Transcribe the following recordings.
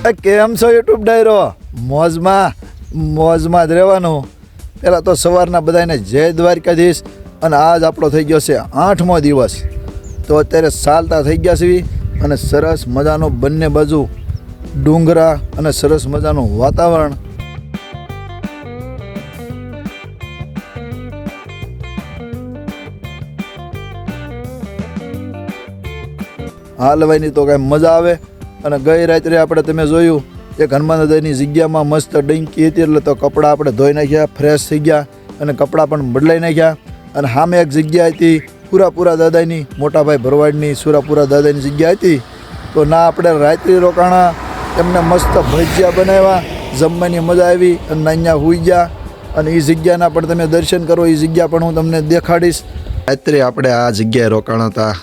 કેમ છો યુટ્યુબ ડાયરો? મોજમાં મોજમાં જ રહેવાનું. પહેલાં તો સવારના બધાને જય દ્વારકાધીશ અને આજ આપણો થઈ ગયો છે આઠમો દિવસ. તો અત્યારે ચાલતા થઈ ગયા છીએ અને સરસ મજાનું બંને બાજુ ડુંગરા અને સરસ મજાનું વાતાવરણ. હાલવાની તો કાંઈ મજા આવે. અને ગઈ રાત્રે આપણે તમે જોયું, એક હનુમાન દાદાની જગ્યામાં મસ્ત ડંકી હતી, એટલે તો કપડાં આપણે ધોઈ નાખ્યા ફ્રેશ થઈ ગયા અને કપડાં પણ બદલાઈ નાખ્યા. અને સામે એક જગ્યા હતી પૂરાપુરા દાદાની, મોટાભાઈ ભરવાડની સુરાપુરા દાદાની જગ્યા હતી. તો ના આપણે રાત્રિ રોકાણા, એમને મસ્ત ભજીયા બનાવ્યા, જમવાની મજા આવી અને અહીંયા હુઈ ગયા. અને એ જગ્યાના પણ તમે દર્શન કરો એ જગ્યા પણ હું તમને દેખાડીશ. રાત્રે આપણે આ જગ્યાએ રોકાણા હતા.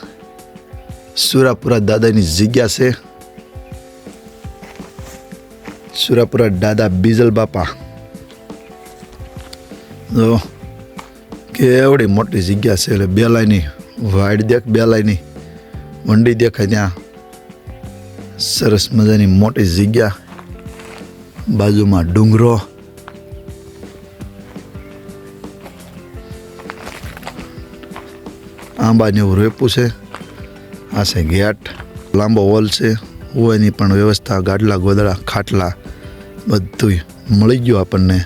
સુરાપુરા દાદાની જગ્યા છે. સુરાપુરા દાદા બીજલ બાપા. તો કેવડી મોટી જગ્યા છે એટલે બેલાઈની વાડ દેખ બેલાઈની મંડી દેખાય ત્યાં. સરસ મજાની મોટી જગ્યા. બાજુમાં ડુંગરો. આંબાને એવું રેપું છે. આ છે ગેટ. લાંબો હોલ છે. હોવાની પણ વ્યવસ્થા ગાડલા ગોદડા ખાટલા. બધું મળી ગયું આપણને.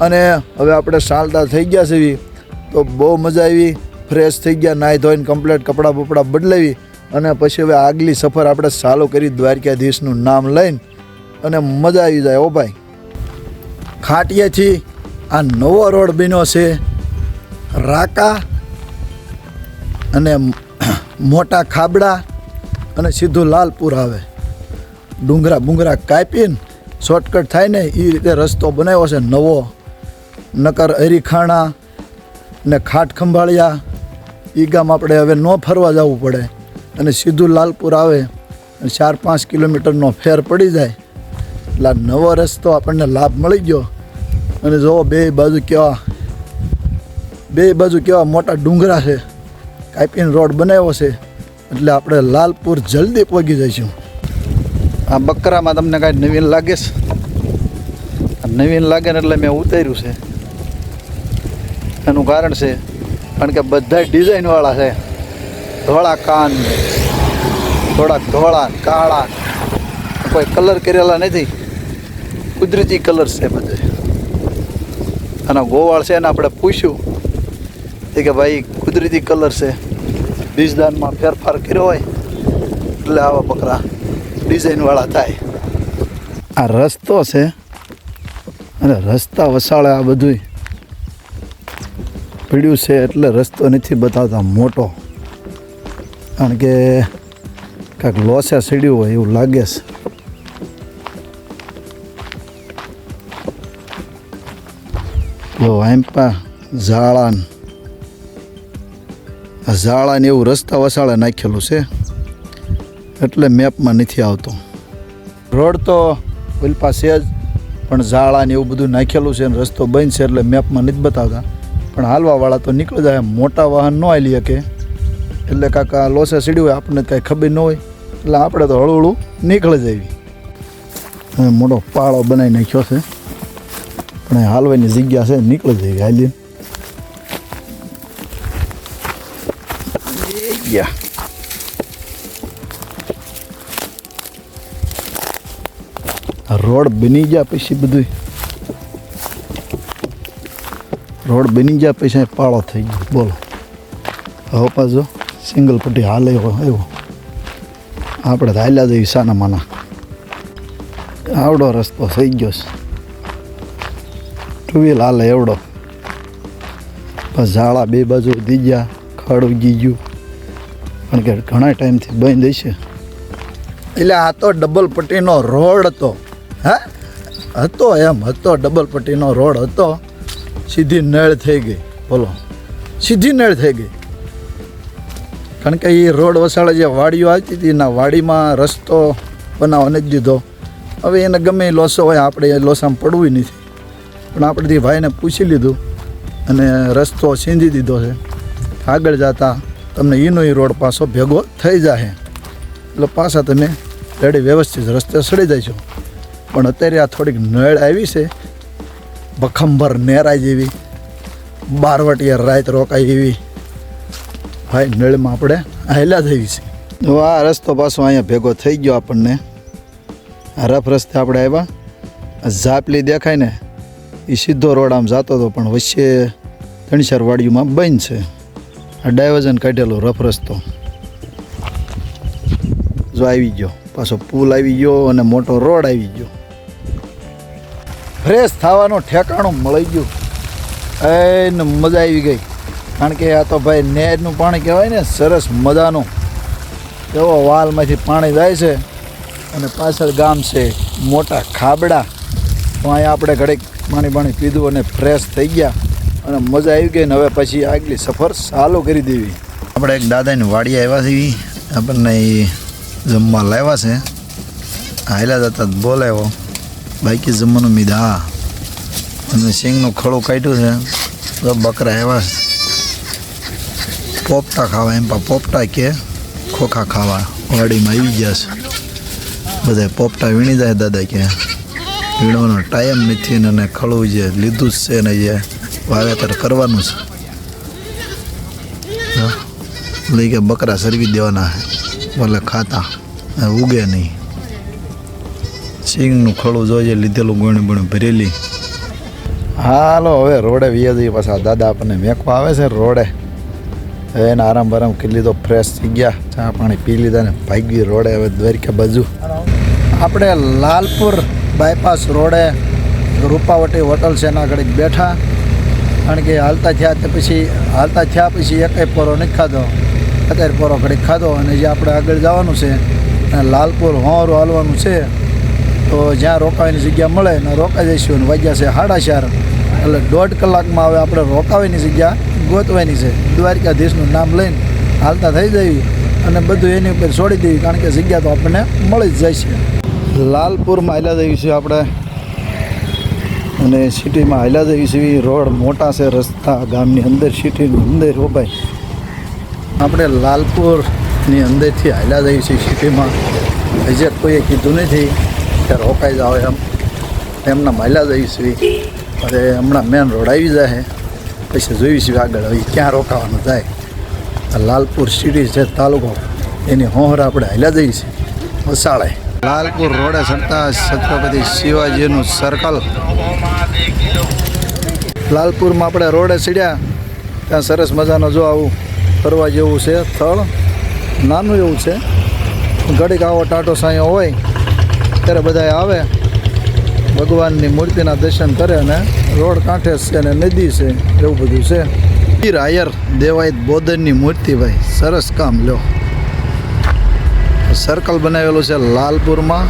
અને હવે આપણે ચાલતા થઈ ગયા છે તો બહુ મજા આવી. ફ્રેશ થઈ ગયા, નાહી ધોઈને કમ્પ્લેટ કપડાં બપડા બદલાવી. અને પછી હવે આગલી સફર આપણે ચાલુ કરી દ્વારકાધીશનું નામ લઈને. અને મજા આવી જાય ઓ ભાઈ. ખાટિયાથી આ નવો રોડ બન્યો છે. રાકા અને મોટા ખાબડા અને સીધું લાલપુર આવે. ડુંગરા બુંગરા કાપીને શોર્ટકટ થાય ને એ રીતે રસ્તો બનાવ્યો છે નવો. નકર હરીખાણા ને ખાટ ખંભાળિયા એ ગામ આપણે હવે ન ફરવા જવું પડે. અને સીધું લાલપુર આવે અને ચાર પાંચ કિલોમીટરનો ફેર પડી જાય. એટલે આ નવો રસ્તો આપણને લાભ મળી ગયો. અને જુઓ બે બાજુ કેવા, બે બાજુ કેવા મોટા ડુંગરા છે. કાપીને રોડ બનાવ્યો છે. એટલે આપણે લાલપુર જલ્દી પહોંચી જઈશું. આ બકરામાં તમને કાંઈ નવીન લાગે છે? નવીન લાગે ને એટલે મેં ઉતાર્યું છે. એનું કારણ છે, કારણ કે બધા ડિઝાઇનવાળા છે. ધોળા કાન થોડાક ધોળા, કાળા. કોઈ કલર કરેલા નથી. કુદરતી કલર છે બધે. અને ગોવાળ છે એને આપણે પૂછ્યું. કે ભાઈ, કુદરતી કલર છે. બીજદાનમાં ફેરફાર કર્યો હોય. એટલે આવા બકરા. ડિઝાઇનવાળા થાય. આ રસ્તો છે અને રસ્તા વસાળે આ બધું પીડ્યું છે એટલે રસ્તો નથી બતાવતા મોટો. કારણ કે કાંઈક લોસે સીડ્યું હોય એવું લાગે છે. જો આંપા ઝાડાન આ એવું રસ્તા વસાળે નાખેલું છે. એટલે મેપમાં નથી આવતો. રોડ તો ઓલ પાસે જ, પણ ઝાડા ને એવું બધું નાખેલું છે અને રસ્તો બંધ છે એટલે મેપમાં નથી બતાવતા. પણ હાલવાવાળા તો નીકળી જાય, મોટા વાહન ન હાલી શકે. એટલે કાકા લોસે સીડ્યું હોય, આપણને કાંઈ ખબર ન હોય, એટલે આપણે તો હળુહળું નીકળી જઈએ. મોટો પાળો બનાવી નાખ્યો છે. પણ એ હાલવાની જગ્યા છે, નીકળી જઈએ હાલી ગયા. રોડ બની ગયા પછી બધું રોડ બની ગયા પછી પાળો થઈ ગયો. બોલો. હવે પાછો સિંગલ પટ્ટી હાલે એવો આપણે હાલ્યા જઈએ સાના માના આવડો રસ્તો થઈ ગયો છે. ટુ વ્હીલ હાલે એવડો. ઝાડા બે બાજુ દીજ્યા ખડ ઉગી ગયું. કારણ કે ઘણા ટાઈમથી બંધ હશે. એટલે આ તો ડબલ પટ્ટીનો રોડ હતો. હા? હતો એમ, હતો ડબલ પટ્ટીનો રોડ હતો. સીધી નળ થઈ ગઈ. બોલો. સીધી નળ થઈ ગઈ. કારણ કે એ રોડ વસાડે જે વાડીઓ આવતી હતી, એના વાડીમાં રસ્તો બનાવવાને જ દીધો. હવે એને ગમે એ લોસો હોય, આપણે એ લોસામાં પડવું નથી. પણ આપણે તે ભાઈને પૂછી લીધું અને રસ્તો સીંધી દીધો છે. આગળ જતા તમને એનો એ રોડ પાછો ભેગો થઈ જાય એટલે પાછા તમે રેડી વ્યવસ્થિત રસ્તે સડી જાય છો પણ અત્યારે આ થોડીક નળ આવી છે. ભખંભર નેરાય જેવી. બારવટીયા રાત રોકાય એવી. ભાઈ, નળમાં આપણે આયલા થઈ છે આ રસ્તો પાછો અહીંયા ભેગો થઈ ગયો આપણને. આ રફ રસ્તે આપણે આવ્યા. ઝાપલી દેખાય ને એ સીધો રોડ આમ જતો હતો, પણ વચ્ચે ત્રણ વાડીમાં બંધ છે. આ ડાયવર્ઝન કાઢેલો રફ રસ્તો. જો આવી ગયો. પાછો પુલ આવી ગયો અને મોટો રોડ આવી ગયો. ફ્રેશ થવાનું ઠેકાણું મળી ગયું. એને મજા આવી ગઈ. કારણ કે આ તો ભાઈ નેરનું પાણી કહેવાય ને, સરસ મજાનું. એવો વાલમાંથી પાણી જાય છે અને પાછળ ગામ છે મોટા ખાબડા. તો અહીંયા આપણે ઘડીક પાણી પાણી પીધું અને ફ્રેશ થઈ ગયા અને મજા આવી ગઈ ને હવે પછી આગલી સફર ચાલુ કરી દેવી. આપણે એક દાદાની વાડી આવ્યા છીએ. આપણને એ જમવા લાવ્યા છે. હાયલા જતા બોલાવ્યો. બાકી જમવાનું મીધા અને સિંગનું ખડું કાઢ્યું છે. તો બકરા એવા પોપટા ખાવા એમ પા પોપટા કે ખોખા ખાવા. વાડીમાં આવી ગયા છે. બધા પોપટા વીણી જાય દાદા કે. વીણવાનો ટાઈમ નથી ને અને ખળું જે લીધું જ છે ને જે વાવેતર કરવાનું છે. લઈ કે બકરા સરવી દેવાના ભલે ખાતા. ઉગે નહીં. સિંગનું ખળું જોઈએ, લીધેલું ગોણી બણી ભરેલી. હાલો, હવે રોડે વિયે પાછા. દાદા આપણને મેકો આવે છે રોડે. એને આરામ બારામ કરી લીધો ફ્રેશ થઈ ગયા. ચા પાણી પી લીધા ને ભાગી રોડે હવે દ્વારકા બાજુ. આપણે લાલપુર બાયપાસ રોડે રૂપાવટી હોટલ છે, એના ઘડીક બેઠા. કારણ કે હાલતા થયા તે પછી, હાલતા થયા પછી એકેય પોરો નથી ખાધો. અત્યારે પોરો ઘડીક ખાધો અને જે આપણે આગળ જવાનું છે લાલપુર હોરું હાલવાનું છે તો જ્યાં રોકાવાની જગ્યા મળે ને રોકાઈ જઈશું અને વાગ્યા છે સાડા ચાર. એટલે દોઢ કલાકમાં હવે આપણે રોકાવાની જગ્યા ગોતવાની છે. દ્વારકાધીશનું નામ લઈને હાલતા થઈ જવી અને બધું એની ઉપર છોડી દેવી કારણ કે જગ્યા તો આપણને મળી જ જાય છે. લાલપુરમાં હાલ્યા જઈએ છીએ આપણે. અને સિટીમાં હાલ્યા જઈએ છે રોડ મોટા છે, રસ્તા ગામની અંદર, સિટીની અંદર હો આપણે લાલપુરની અંદરથી હાલ્યા જઈએ છીએ સિટીમાં. હજી કોઈએ કીધું નથી. કે રોકાઈ જાઓ એમ. એમના જઈએ છીએ હવે હમણાં મેન રોડ આવી જાય પછી જોઈશું આગળ. હવે ક્યાં રોકાવાનું થાય? લાલપુર સિટી છે, તાલુકો. એની હોહર આપણે હાલ્યા જઈશું વસાળે. લાલપુર રોડે સરતા છત્રપતિ શિવાજીનું સર્કલ લાલપુરમાં આપણે રોડે ચડ્યા. ત્યાં સરસ મજાનો જો આવું ફરવા જેવું છે સ્થળ નાનું એવું છે. ઘડીક આવો ટાટો સાયો હોય. ત્યારે બધા આવે, ભગવાનની મૂર્તિના દર્શન કરે અને રોડ કાંઠે છે અને નદી છે, એવું બધું છે. વીર આયર દેવાયત બોદરની મૂર્તિ ભાઈ, સરસ કામ લ્યો. સર્કલ બનાવેલું છે લાલપુરમાં,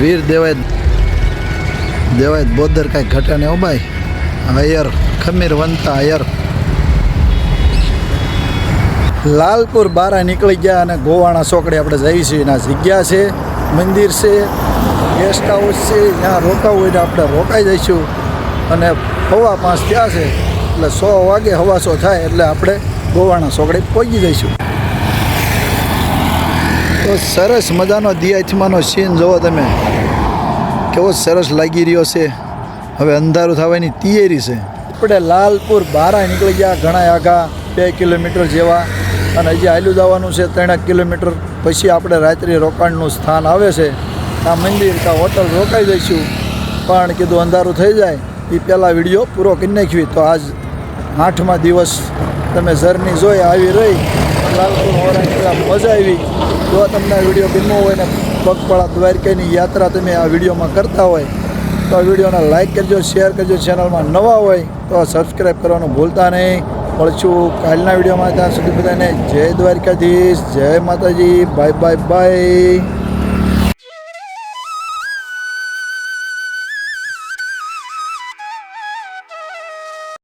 વીર દેવાયત દેવાય બોદર કાંઈ ઘટે ને ભાઈ. અયર ખમીર વનતા અયર લાલપુર બારા નીકળી ગયા અને ગોવાણા ચોકડી આપણે જઈએ છીએ, એના જગ્યા છે, મંદિર છે ગેસ્ટ હાઉસ છે ત્યાં રોકાવું હોય આપણે રોકાઈ જઈશું. અને હવા પાંચ થયા છે, એટલે સો વાગે હવા સો થાય, એટલે આપણે ગોવાણા સોગડે પહોંચી જઈશું. તો સરસ મજાનો દિયાથમાનો સીન જુઓ તમે. કેવો સરસ લાગી રહ્યો છે. હવે અંધારું થવાની તૈયારી છે. આપણે લાલપુર બારા નીકળી ગયા, ઘણા આગા બે કિલોમીટર જેવા. અને હજી હાલ્યું જવાનું છે ત્રણેક કિલોમીટર. પછી આપણે રાત્રિ રોકાણનું સ્થાન આવે છે. આ મંદિર કા હોટલ રોકાઈ દઈશું પણ કીધું અંધારું થઈ જાય. એ પહેલાં વીડિયો પૂરો કરી નાખવી તો આજ આઠમા દિવસ તમે ઝરની જોઈ આવી રહી. લાલપુર હોરાની મજા આવી. જો તમને વીડિયો ગમ્યો હોય ને પગપળા દ્વારકાની યાત્રા તમે આ વિડીયોમાં કરતા હોય, તો આ વિડીયોને લાઇક કરજો શેર કરજો ચેનલમાં નવા હોય, તો સબસ્ક્રાઈબ કરવાનું ભૂલતા નહીં. મળશું કાલના વિડીયોમાં. ત્યાં સુધી બધાને જય દ્વારકાધીશ, જય માતાજી બાય બાય બાય